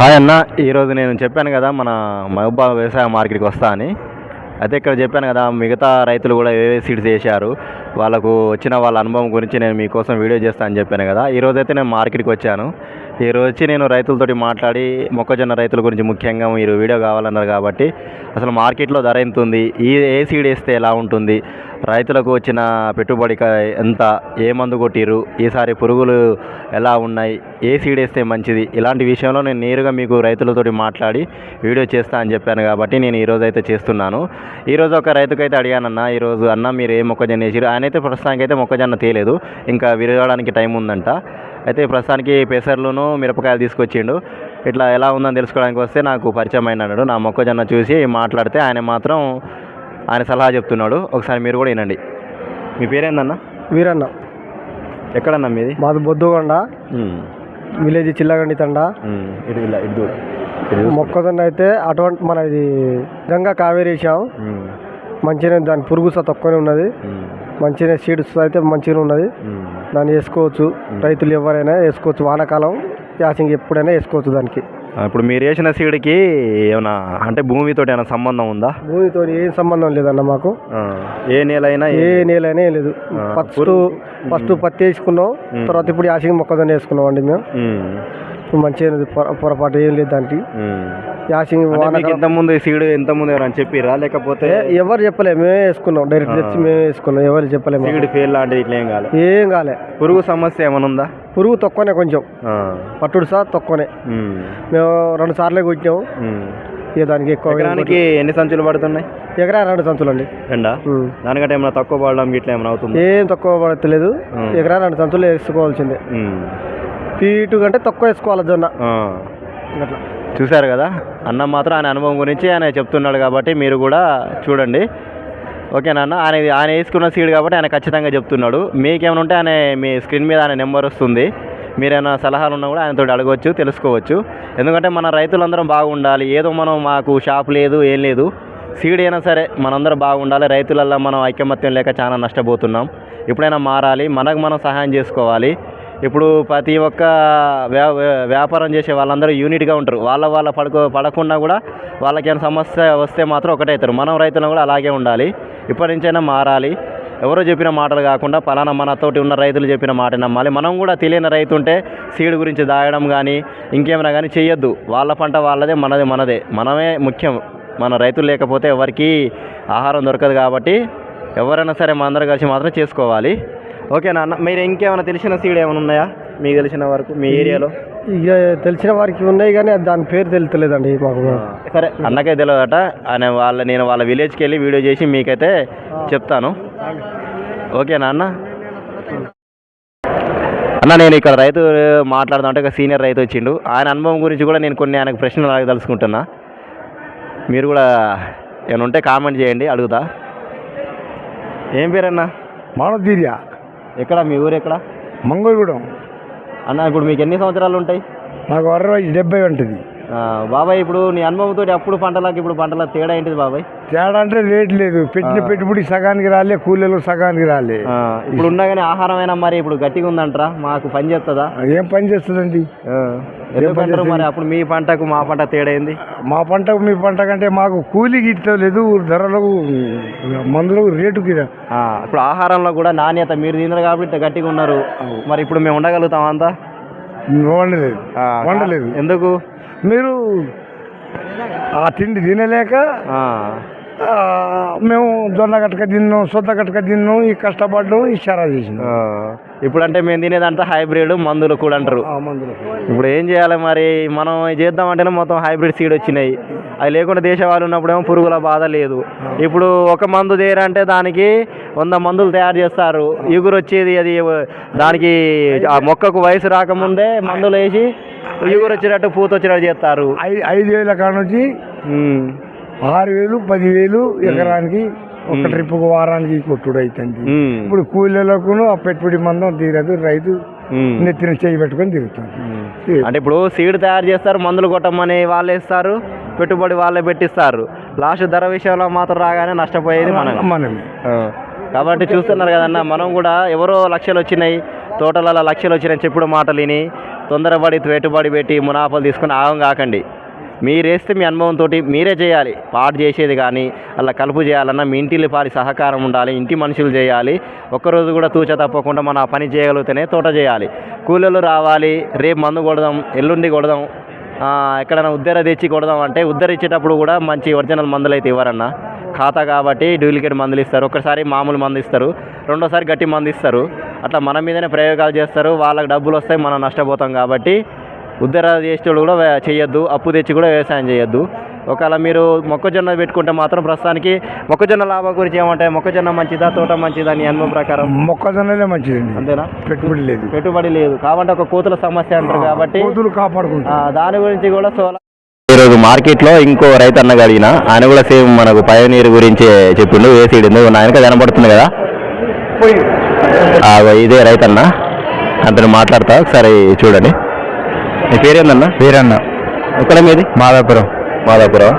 Hi అన్న ఈరోజు నేను చెప్పాను కదా మన మహబూబా వ్యవసాయ మార్కెట్కి వస్తా అని. అయితే ఇక్కడ చెప్పాను కదా మిగతా రైతులు కూడా ఏవే సీడ్స్ వేశారు వాళ్ళకు వచ్చిన వాళ్ళ అనుభవం గురించి నేను మీకోసం వీడియో చేస్తాను అని చెప్పాను కదా. ఈరోజు అయితే నేను మార్కెట్కి వచ్చాను. ఈరోజు వచ్చి నేను రైతులతోటి మాట్లాడి మొక్కజొన్న రైతుల గురించి ముఖ్యంగా మీరు వీడియో కావాలన్నారు కాబట్టి అసలు మార్కెట్లో ధర ఎంత ఉంది? ఈ ఏ సీడ్ వేస్తే ఎలా ఉంటుంది? రైతులకు వచ్చిన పెట్టుబడి క- ఎంత? ఏ మందు కొట్టిర్రు? ఈసారి పురుగులు ఎలా ఉన్నాయి? ఏ సీడ్ వేస్తే మంచిది? ఇలాంటి విషయంలో నేను నేరుగా మీకు రైతులతోటి మాట్లాడి వీడియో చేస్తా అని చెప్పాను కాబట్టి నేను ఈరోజు అయితే చేస్తున్నాను. ఈరోజు ఒక రైతుకైతే అడిగానన్న ఈరోజు అన్న మీరు ఏ మొక్కజొన్న వేసిరు ఆయన అయితే ప్రస్తుతానికి అయితే మొక్కజొన్న తేలేదు. ఇంకా విరగడానికి టైం ఉందంట. అయితే ప్రస్తుతానికి పెసర్లును మిరపకాయలు తీసుకొచ్చిండు. ఇట్లా ఎలా ఉందని తెలుసుకోవడానికి వస్తే నాకు పరిచయం అయినాడు. నా మొక్కజొన్న చూసి మాట్లాడితే ఆయన మాత్రం ఆయన సలహా చెప్తున్నాడు. ఒకసారి మీరు కూడా వినండి. మీ పేరేందన్న? వీరన్న. ఎక్కడన్నా మీది? మాది బొద్దుగొండ. విలేజ్ చిల్లగండి తండ. ఇటు ఇలా ఇటు. మొక్కజొన్న అయితే అటువంటి మన ఇది గంగా కావేరి వేసాం ఉమ్, మంచిగానే దాని పురుగు స తక్కువనే ఉన్నది. మంచిగా సీడ్స్ అయితే మంచిగా ఉన్నది. దాన్ని వేసుకోవచ్చు. రైతులు ఎవరైనా వేసుకోవచ్చు. వానాకాలం యాసింగ్ ఎప్పుడైనా వేసుకోవచ్చు దానికి. ఇప్పుడు మీరు వేసిన సీడ్కి ఏమైనా అంటే భూమితో ఏమైనా సంబంధం ఉందా? భూమితో ఏం సంబంధం లేదన్న మాకు. ఏ నేల అయినా ఏ నేలైనా ఏం లేదు. ఫస్ట్ ఫస్ట్ పత్తి వేసుకున్నాం. తర్వాత ఇప్పుడు యాసింగ్ మొక్కజొన్న వేసుకున్నాం అండి మేము. మంచిగా పొరపాటు ఏం లేదు దానికి. యాసింగ్ అంటే మీకు వానాకాలం ఎంత ముందు సీడ్ ఎంత ముందు ఎవరైనా చెప్పిరా లేకపోతే ఎవరు చెప్పలే మేమే వేసుకున్నాం. డైరెక్ట్ తెచ్చి మేమే వేసుకున్నాం. ఎవరు చెప్పలే మాకు. సీడ్ ఫెయిల్ లాంటిది ఇట్లా ఏం కాలే? ఏం కాలే. పురుగు సమస్య ఏమైనా ఉందా? పురుగు తక్కువనే కొంచెం. పట్టుడు సార్ తక్కువనే. మేము. రెండు సార్లే కొట్టినాము ఉమ్. ఇక దానికి ఎక్కువ ఎకరానికి ఎన్ని సంచులు పడుతున్నాయి? ఎకరా రెండు సంచులు అండి రెండా దానికంటే ఏమైనా తక్కువ పడడం ఇట్లా ఏమైనా అవుతుంది? ఏం తక్కువ పడతలేదు. ఎకరా రెండు సంచులు వేసుకోవాల్సిందే. పీటు కంటే తక్కువ వేసుకోవాలి జొన్న. అట్లా. చూశారు కదా? అన్న మాత్రం ఆయన అనుభవం గురించి ఆయన చెప్తున్నాడు కాబట్టి మీరు కూడా చూడండి. ఓకేనా అన్న ఆయన ఆయన వేసుకున్న సీడ్ కాబట్టి ఆయన ఖచ్చితంగా చెప్తున్నాడు. మీకేమైనా ఉంటే ఆయన మీ స్క్రీన్ మీద ఆయన నెంబర్ వస్తుంది. మీరేమైనా సలహాలు ఉన్నా కూడా ఆయనతో అడగవచ్చు తెలుసుకోవచ్చు. ఎందుకంటే మన రైతులందరం బాగుండాలి. ఏదో మనం మాకు షాప్ లేదు ఏం లేదు. సీడ్ అయినా సరే మనందరం బాగుండాలి. రైతులల్లో మనం ఐకమత్యం లేక చాలా నష్టపోతున్నాం. ఎప్పుడైనా మారాలి. మనకు మనం సహాయం చేసుకోవాలి. ఇప్పుడు ప్రతి ఒక్క వ్యా వ్యా- వ్యాపారం చేసే వాళ్ళందరూ యూనిట్గా ఉంటారు. వాళ్ళ వాళ్ళ పడుకో పడకుండా కూడా వాళ్ళకేమైనా సమస్య వస్తే మాత్రం ఒకటే అవుతారు. మనం రైతులను కూడా అలాగే ఉండాలి. ఇప్పటి నుంచైనా మారాలి. ఎవరో చెప్పిన మాటలు కాకుండా పలానా మనతోటి ఉన్న రైతులు చెప్పిన మాట నమ్మాలి. మనం కూడా తెలియని రైతు ఉంటే సీడ్ గురించి దాయడం కానీ ఇంకేమైనా కానీ చేయొద్దు వాళ్ళ పంట వాళ్ళదే మనదే మనదే. మనమే ముఖ్యం. మన రైతులు లేకపోతే ఎవరికి ఆహారం దొరకదు కాబట్టి ఎవరైనా సరే మన అందరూ కలిసి మాత్రం చేసుకోవాలి. ఓకేనా అన్న మీరు ఇంకేమైనా తెలిసిన సీడ్ ఏమైనా ఉన్నాయా? మీకు తెలిసిన వరకు మీ ఏరియాలో? ఇక తెలిసిన వారికి ఉన్నాయి కానీ అది దాని పేరు తెలుస్తలేదండి మాకు. సరే అన్నకే తెలియదట. ఆయన వాళ్ళ నేను వాళ్ళ విలేజ్కి వెళ్ళి వీడియో చేసి మీకైతే చెప్తాను. ఓకేనా అన్న అన్న నేను ఇక్కడ రైతు మాట్లాడుతా అంటే ఒక సీనియర్ రైతు వచ్చిండు. ఆయన అనుభవం గురించి కూడా నేను కొన్ని ఆయనకు ప్రశ్నలు అడగదలుచుకుంటున్నా మీరు కూడా ఏమైనా ఉంటే కామెంట్ చేయండి అడుగుతా. ఏం పేరన్నా? మానవీర్య. ఎక్కడ మీ ఊరు ఎక్కడ? మంగళగూడెం అన్న ఇప్పుడు మీకు ఎన్ని సంవత్సరాలు ఉంటాయి? నాకు అరవై డెబ్బై ఉంటుంది. బాబాయ్ ఇప్పుడు నీ అనుభవంతో అప్పుడు పంటలకు ఇప్పుడు పంటల తేడా ఏంటిది బాబాయ్? తేడా అంటే రేట్ లేదు. పెట్టిన పెట్టుబడి సగానికి రాలే కూలీలు సగానికి రాలే. ఇప్పుడు ఉన్నా కానీ ఆహారం అయినా మరి ఇప్పుడు గట్టిగా ఉందంటారా? మాకు పని చేస్తుందా? ఏం పని చేస్తుందండి? ఎందుకంటారు మరి? అప్పుడు మీ పంటకు మా పంట తేడా ఏంది? మా పంటకు మీ పంట కంటే మాకు కూలి గిట్ట లేదు ధరలకు మందులకు రేటు గిట ఆ, ఇప్పుడు ఆహారంలో కూడా నాణ్యత మీరు తినరు కాబట్టి గట్టిగా ఉన్నారు. మరి ఇప్పుడు మేము ఉండగలుగుతాం అంతా? వండలేదు. వండలేదు. ఎందుకు? మీరు ఆ తిండి తినలేక మేము జొన్న గట్టక తిన్నాం సొద్ద గట్టక తిన్నాం ఈ కష్టపడ్డాం ఈ చరా చేసినాం. ఆ, ఇప్పుడంటే మేము తినేదంతా హైబ్రిడ్ మందులు కూడా అంటారు. ఇప్పుడు ఏం చేయాలి మరి? మనం చేద్దామంటేనే మొత్తం హైబ్రిడ్ సీడ్ వచ్చినాయి. అది లేకుండా దేశవాళ్ళు ఉన్నప్పుడేమో పురుగుల బాధ లేదు. ఇప్పుడు ఒక మందు తేరంటే దానికి వంద మందులు తయారు చేస్తారు. ఇగురు వచ్చేది అది దానికి ఆ మొక్కకు వయసు రాకముందే మందులు వేసి ఇగురు వచ్చేటట్టు పూత వచ్చేటట్టు చేస్తారు ఐదు వేల కాడ నుంచి ఆరు వేలు పదివేలు ఎకరానికి ఒక ట్రిప్కు వారానికి కొట్టుడు అవుతుంది ఇప్పుడు కూలీలకు ఆ పెట్టుబడి మందం తీరదు రైతు నెత్తిన చేయి పెట్టుకొని తిరుగుతుంది. అంటే ఇప్పుడు సీడ్ తయారు చేస్తారు మందులు కొట్టమని వాళ్ళే ఇస్తారు పెట్టుబడి వాళ్ళే పెట్టిస్తారు. లాస్ట్ ధర విషయంలో మాత్రం రాగానే నష్టపోయేది మనం మనమే. కాబట్టి చూస్తున్నారు కదన్న మనం కూడా ఎవరో లక్షలు వచ్చినాయి తోటలలో లక్షలు వచ్చినాయి చెప్పుడు మాటలు విని తొందరపడి పెట్టుబడి పెట్టి మునాఫాలు తీసుకుని ఆగం కాకండి. మీరేస్తే మీ అనుభవంతో మీరే చేయాలి. పాటు చేసేది కానీ అలా కలుపు చేయాలన్నా మీ ఇంటిల్లి పారి సహకారం ఉండాలి ఇంటి మనుషులు చేయాలి. ఒక్కరోజు కూడా తూచ తప్పకుండా మనం పని చేయగలిగితేనే తోట చేయాలి. కూలీలు రావాలి రేపు మందు కొడదాం ఎల్లుండి కొడదాం ఎక్కడైనా ఉద్దర తెచ్చి కొడదాం అంటే ఉద్దర ఇచ్చేటప్పుడు కూడా మంచి ఒరిజినల్ మందులు అయితే ఇవ్వరన్నా. ఖాతా కాబట్టి డూప్లికేట్ మందులు ఇస్తారు ఒకసారి మామూలు మందు ఇస్తారు రెండోసారి గట్టి మందు ఇస్తారు. అట్లా మన మీదనే ప్రయోగాలు చేస్తారు వాళ్ళకి డబ్బులు వస్తాయి మనం నష్టపోతాం కాబట్టి ఉద్దర చేసేటోళ్ళు కూడా చేయొద్దు అప్పు తెచ్చి కూడా వ్యవసాయం చేయొద్దు ఒకవేళ మీరు మొక్కజొన్న పెట్టుకుంటే మాత్రం ప్రస్తుతానికి మొక్కజొన్న లాభం గురించి ఏమంటే మొక్కజొన్న మంచిదా తోట మంచిదా నీ అనుభవం ప్రకారం? మొక్కజొన్నలే మంచిదండి. అంతేనా? పెట్టుబడి లేదు. పెట్టుబడి లేదు. కాబట్టి ఒక కోతుల సమస్య అంటారు కాబట్టి కోతులు కాపాడుకుంటాం దాని గురించి కూడా సోలార్ ఈరోజు మార్కెట్లో ఇంకో రైతు అన్న అడిగిన ఆయన కూడా సేమ్ మనకు పయనీరు గురించి చెప్పిండు ఏ సీడ్ ఎందుకు ఆయనక కనబడుతుంది కదా? ఇదే రైతన్న. అతను మాట్లాడతా ఒకసారి చూడండి. మీ పేరేందన్న? వీరన్న. ఎక్కడ మీది? మాదాపురం. మాదాపురం.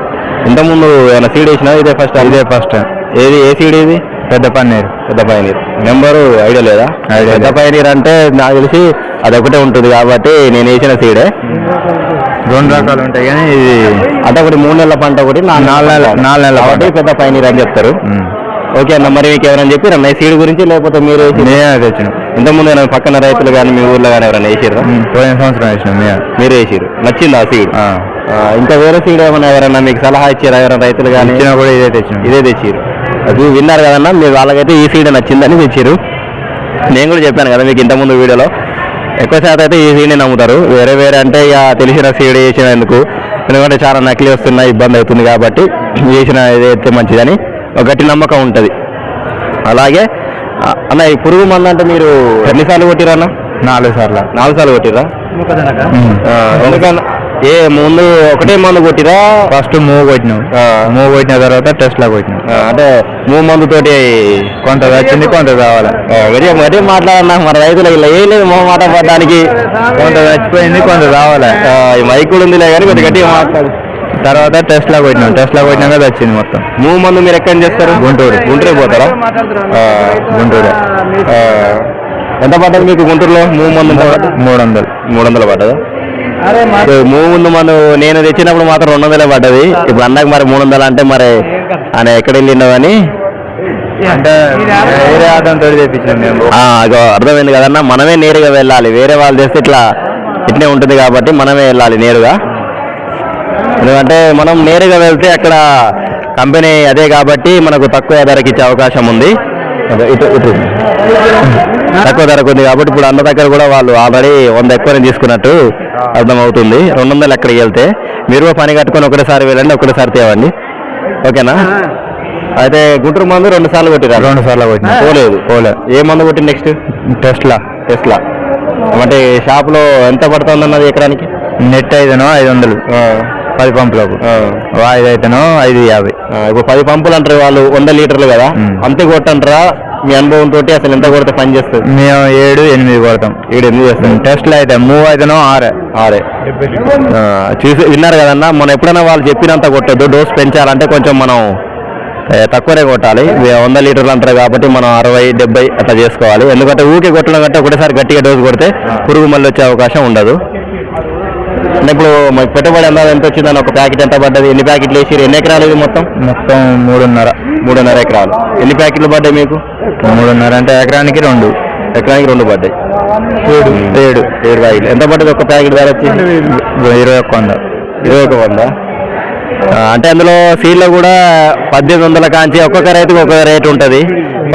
ఇంతకుముందు ఏమైనా సీడ్ వేసినా ఇదే ఫస్ట్ ఇదే ఫస్ట్ ఏది ఏ సీడ్ ఇది? పెద్ద పన్నీరు. పెద్ద పయనీర్ నెంబరు ఐడియా లేదా? పెద్ద లేదు. పయనీర్ అంటే నాకు తెలిసి అదొకటే ఉంటుంది కాబట్టి నేను వేసిన సీడే రెండు రకాలు ఉంటాయి కానీ ఇది అంటే ఒకటి మూడు నెలల పంట ఒకటి నాలుగు నాలుగు నెలల-. నాలుగు నెలల కాబట్టి. పెద్ద పైనీర్ అని చెప్తారు. ఓకే అన్న మరి మీకు ఎవరైనా చెప్పి రన్న సీడ్ గురించి లేకపోతే మీరు మేమే తెచ్చినాం ఇంతకుముందు ఏమైనా పక్కన రైతులు కానీ మీ ఊర్లో కానీ ఎవరైనా వేసిర్రా? ఉమ్, పోయిన సంవత్సరం వేసినాం మీరు వేసిరు నచ్చింది ఆ సీడ్? ఇంకా వేరే సీడ్ ఏమైనా ఎవరైనా మీకు సలహా ఇచ్చారా? ఎవరైనా రైతులు కానీ? ఇచ్చినా కూడా ఇదే తెచ్చినాం. ఇదే తెచ్చిరు అది విన్నారు కదన్నా మీరు వాళ్ళకైతే ఈ సీడ్ నచ్చిందని తెచ్చిరు నేను కూడా చెప్పాను కదా మీకు ఇంతకుముందు వీడియోలో. ఎక్కువ శాతం అయితే ఈ సీడ్ని నమ్ముతారు. వేరే వేరే అంటే ఇక తెలిసిన సీడ్ వేసినందుకు. ఎందుకంటే చాలా నకిలీ వస్తున్నాయి ఇబ్బంది అవుతుంది కాబట్టి వేసిన ఏదైతే మంచిదని గట్టి నమ్మకం ఉంటుంది. అలాగే అన్న ఈ పురుగు మందు అంటే మీరు ఎన్నిసార్లు కొట్టిరా అన్న? నాలుగు సార్లు. నాలుగు సార్లు కొట్టిరా. ఎందుకన్నా ఏ ముందు ఒకటే మందు కొట్టిరా? ఫస్ట్ మూవ్ కొట్టినాం. మూవ్ కొట్టిన తర్వాత టెస్ట్ లా కొట్టినాం అంటే మూడు మందుతోటి కొంత వచ్చింది కొంత కావాలి? గట్టిగా గట్టిగా మాట్లాడన్నా మన రైతులు ఇలా ఏం లేదు మొహ మాట పడడానికి. కొంత చచ్చిపోయింది కొంత ఈ మైక్ కూడా ఉందిలే కానీ కొద్దిగా గట్టిగా మాట్లాడు. తర్వాత టెస్ట్ లా కొట్టినాం. టెస్ట్ లా కొట్టినాక వచ్చింది మొత్తం. మూడు మందు మీరు ఎక్కడి చేస్తారు? గుంటూరు. గుంటూరు పోతారా? గుంటూరు. ఎంత పడ్డది మీకు గుంటూరులో? మూడు మందు? మూడు వందలు మూడు వందలు పడ్డదా? మూడు ముందు మనం నేను తెచ్చినప్పుడు మాత్రం రెండు వందలే పడ్డది. ఇప్పుడు అన్నకు మరి మూడు వందలు అంటే మరి ఆయన ఎక్కడ వెళ్ళిండో అని? అంటే వేరే అర్థమైంది కదన్నా? మనమే నేరుగా వెళ్ళాలి. వేరే వాళ్ళు చేస్తే ఇట్లా ఇట్లే ఉంటుంది కాబట్టి మనమే వెళ్ళాలి నేరుగా. ఎందుకంటే మనం నేరుగా వెళ్తే అక్కడ కంపెనీ అదే కాబట్టి మనకు తక్కువ ధరకి ఇచ్చే అవకాశం ఉంది. ఇటు ఇటు. తక్కువ ధరకు ఉంది కాబట్టి ఇప్పుడు అన్న దగ్గర కూడా వాళ్ళు ఆల్రెడీ వంద ఎక్కువనే తీసుకున్నట్టు అర్థమవుతుంది. రెండు వందలు ఎక్కడికి వెళ్తే మీరు పని కట్టుకొని ఒకటేసారి వెళ్ళండి ఒకటేసారి తేవండి. ఓకేనా? అయితే గుంటూరు మందు రెండు సార్లు కొట్టిరా? రెండు సార్లు కొట్టినాం. పోలేదు. పోలే. ఏ మందు కొట్టి నెక్స్ట్ టెస్ట్ లా టెస్లా. అంటే షాప్లో ఎంత పడుతుంది అన్నది ఎకరానికి? నెట్ అయితేనో ఐదు వందలు. పది పంపులకు. వాయిదా అయితేనో ఐదు యాభై. ఇప్పుడు పది పంపులు అంటారు వాళ్ళు వంద లీటర్లు కదా. అంతే కొట్టంటారా మీ అనుభవం తోటి అసలు ఎంత కొడితే పని చేస్తుంది? మేము ఏడు ఎనిమిది కొడతాం. ఏడు ఎనిమిది చేస్తుంది టెస్ట్లు అయితే మూవ్ అయితేనో ఆరే. ఆరే. చూసి విన్నారు కదన్నా మనం ఎప్పుడైనా వాళ్ళు చెప్పినంత కొట్టద్దు డోస్ పెంచాలంటే కొంచెం మనం తక్కువనే కొట్టాలి. వంద లీటర్లు అంటారు కాబట్టి మనం అరవై డెబ్బై అట్లా చేసుకోవాలి. ఎందుకంటే ఊకే కొట్టడం కంటే ఒకటేసారి గట్టిగా డోస్ కొడితే పురుగు మళ్ళీ వచ్చే అవకాశం ఉండదు. అంటే ఇప్పుడు పెట్టుబడి ఎంత ఎంత వచ్చిందని ఒక ప్యాకెట్ ఎంత పడ్డది? ఎన్ని ప్యాకెట్లు వేసి ఎన్ని ఎకరాలు ఇది మొత్తం? మొత్తం మూడున్నర. మూడున్నర ఎకరాలు. ఎన్ని ప్యాకెట్లు పడ్డాయి మీకు? మూడున్నర అంటే ఎకరానికి రెండు. ఎకరానికి రెండు పడ్డాయి. ఏడు. ఏడు. ఏడు ప్యాకెట్లు ఎంత పడ్డది ఒక ప్యాకెట్ ధర వచ్చి? ఇరవై ఒక్క వంద. ఇరవై ఒక వంద. అంటే అందులో సీడ్లో కూడా పద్దెనిమిది వందల కాంచి ఒక్కొక్క రైతుకి ఒక్కొక్క రేట్ ఉంటుంది.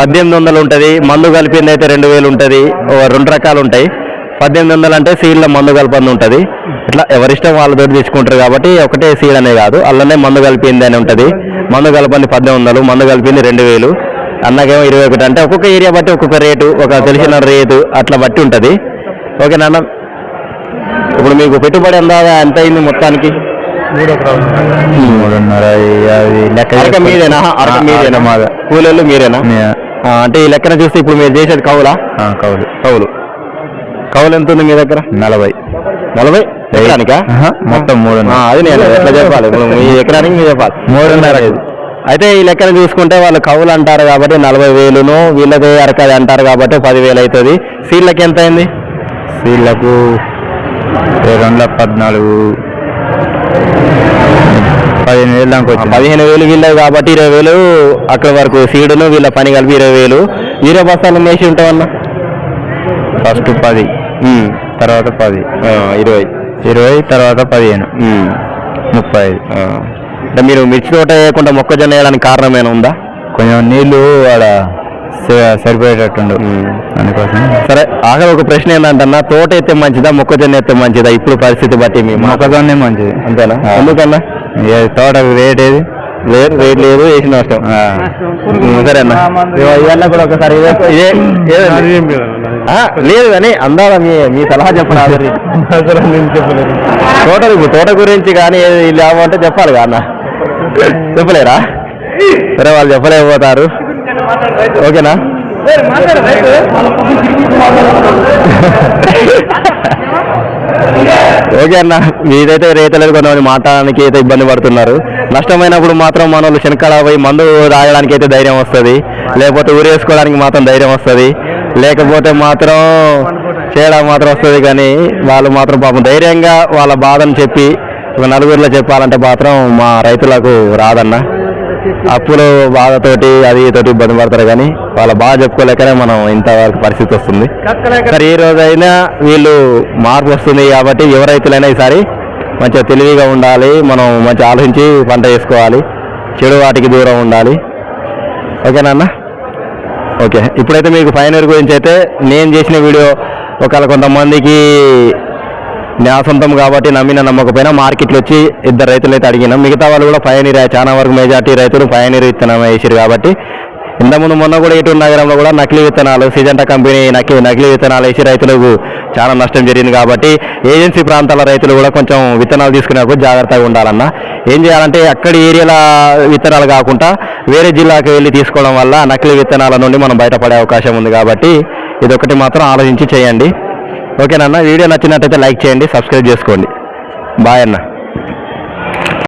పద్దెనిమిది వందలు ఉంటుంది. మందు కలిపింది అయితే రెండు వేలు ఉంటుంది. రెండు రకాలు ఉంటాయి. పద్దెనిమిది వందలు అంటే సీడ్లో మందు కలిపింది ఉంటుంది. ఇట్లా ఎవరిష్టం వాళ్ళతో తీసుకుంటారు కాబట్టి ఒకటే సీడ్ అనే కాదు. అందులోనే మందు కలిపింది అని ఉంటుంది. మందు కలపంది పద్దెనిమిది వందలు మందు కలిపింది రెండు వేలు. అన్నకేమో ఇరవై ఒకటి అంటే ఒక్కొక్క ఏరియా బట్టి ఒక్కొక్క రేటు ఒక తెలిసిన రేటు అట్లా బట్టి ఉంటుంది. ఓకే నాన్న. ఇప్పుడు మీకు పెట్టుబడి అందాగా ఎంత అయింది మొత్తానికి? మూడున్నర లెక్క మీదేనా? అరక మీదేనా? మాదే. కూలీలు మీరేనా? అంటే ఈ లెక్కన చూస్తే ఇప్పుడు మీరు చేసేది కవులా ఆ, కౌలు. కవులు కవులు ఎంత ఉంది మీ దగ్గర? నలభై. నలభై? ఎకరానికా? మొత్తం మూడున్నర. అది నేను ఎట్లా చెప్పాలి? మీ ఎకరానికి మీరు చెప్పాలి. మూడున్నర అయితే ఈ లెక్కన చూసుకుంటే వాళ్ళు కవులు అంటారు కాబట్టి నలభై వేలును వీళ్ళది అరకది అంటారు కాబట్టి పదివేలు అవుతుంది. సీళ్ళకి ఎంత అయింది? వీళ్ళకు ఈ రెండు పద్నాలుగు. పదిహేను వేలు దాకా పదిహేను వేలు వీళ్ళవి కాబట్టి ఇరవై వేలు అక్కడ వరకు సీడును వీళ్ళ పని కలిపి ఇరవై వేలు. ఇరవై బస్తాలు మేసి ఉంటామన్నా ఫస్ట్ పది. తర్వాత పది. ఇరవై. ఇరవై తర్వాత పదిహేను. ముప్పై ఐదు. అంటే మీరు మిర్చి తోట వేయకుండా మొక్కజొన్న వేయడానికి కారణం ఏమైనా ఉందా? కొంచెం నీళ్ళు ఆడ సరిపోయేటట్టుండు. అందుకోసం. సరే ఆఖరి ఒక ప్రశ్న ఏంటంటే తోట ఎత్తే మంచిదా మొక్కజొన్న ఎత్తే మంచిదా? ఇప్పుడు పరిస్థితి బట్టి మీ మొక్కజొన్నే మంచిది. అంతేనా. ఎందుకన్నా? ఏ తోటకు రేట్ ఏది? లేదు రేట్ లేదు వేసిన నష్టం. సరే అన్న. ఇవాళ కూడా ఒకసారి ఇదే లేదు కానీ అందాల మీ మీ సలహా చెప్పరాదు తోట తోట గురించి కానీ అంటే చెప్పాలి అన్న. చెప్పలేరా? సరే వాళ్ళు చెప్పలేకపోతారు. ఓకేనా? ఓకే అన్న. మీదైతే రైతులకు కొంతమంది మాట్లాడడానికి అయితే ఇబ్బంది పడుతున్నారు. నష్టమైనప్పుడు మాత్రం మన వాళ్ళు శనకాల పోయి మందు రాయడానికి అయితే ధైర్యం వస్తుంది. లేకపోతే ఊరేసుకోవడానికి మాత్రం ధైర్యం వస్తుంది. లేకపోతే మాత్రం చేయడం మాత్రం వస్తుంది కానీ వాళ్ళు మాత్రం పాపం ధైర్యంగా వాళ్ళ బాధను చెప్పి ఒక నలుగురిలో చెప్పాలంటే మాత్రం మా రైతులకు రాదన్న. అప్పులు బాధతోటి అది తోటి ఇబ్బంది పడతారు కానీ వాళ్ళ బాధ చెప్పుకోలేకనే మనం ఇంతవరకు పరిస్థితి వస్తుంది. సరే ఈ రోజైనా వీళ్ళు మార్పు వస్తుంది కాబట్టి ఎవరు రైతులైనా ఈసారి మంచిగా తెలివిగా ఉండాలి మనం మంచిగా ఆలోచించి పంట వేసుకోవాలి చెడు వాటికి దూరం ఉండాలి. ఓకేనా ఓకే. ఇప్పుడైతే మీకు ఫైనర్ గురించి అయితే నేను చేసిన వీడియో ఒకవేళ కొంతమందికి నా సొంతం కాబట్టి నమ్మిన నమ్మకపోయినా మార్కెట్లో వచ్చి ఇద్దరు రైతులు అయితే అడిగినాం. మిగతా వాళ్ళు కూడా పయనీర్ చాలా వరకు మెజార్టీ రైతులు పయనీర్ విత్తనం వేసారు కాబట్టి ఇంతకుముందు మొన్న కూడా ఇటు నగరంలో కూడా నకిలీ విత్తనాలు సిజంట కంపెనీ నకిలీ నకిలీ విత్తనాలు వేసి రైతులకు చాలా నష్టం జరిగింది కాబట్టి ఏజెన్సీ ప్రాంతాల రైతులు కూడా కొంచెం విత్తనాలు తీసుకునేప్పుడు జాగ్రత్తగా ఉండాలన్న. ఏం చేయాలంటే అక్కడి ఏరియాల విత్తనాలు కాకుండా వేరే జిల్లాకి వెళ్ళి తీసుకోవడం వల్ల నకిలీ విత్తనాల నుండి మనం బయటపడే అవకాశం ఉంది కాబట్టి ఇదొకటి మాత్రం ఆలోచించి చేయండి. ఓకేనన్న? వీడియో నచ్చినట్టయితే లైక్ చేయండి సబ్స్క్రైబ్ చేసుకోండి. బాయ్ అన్న.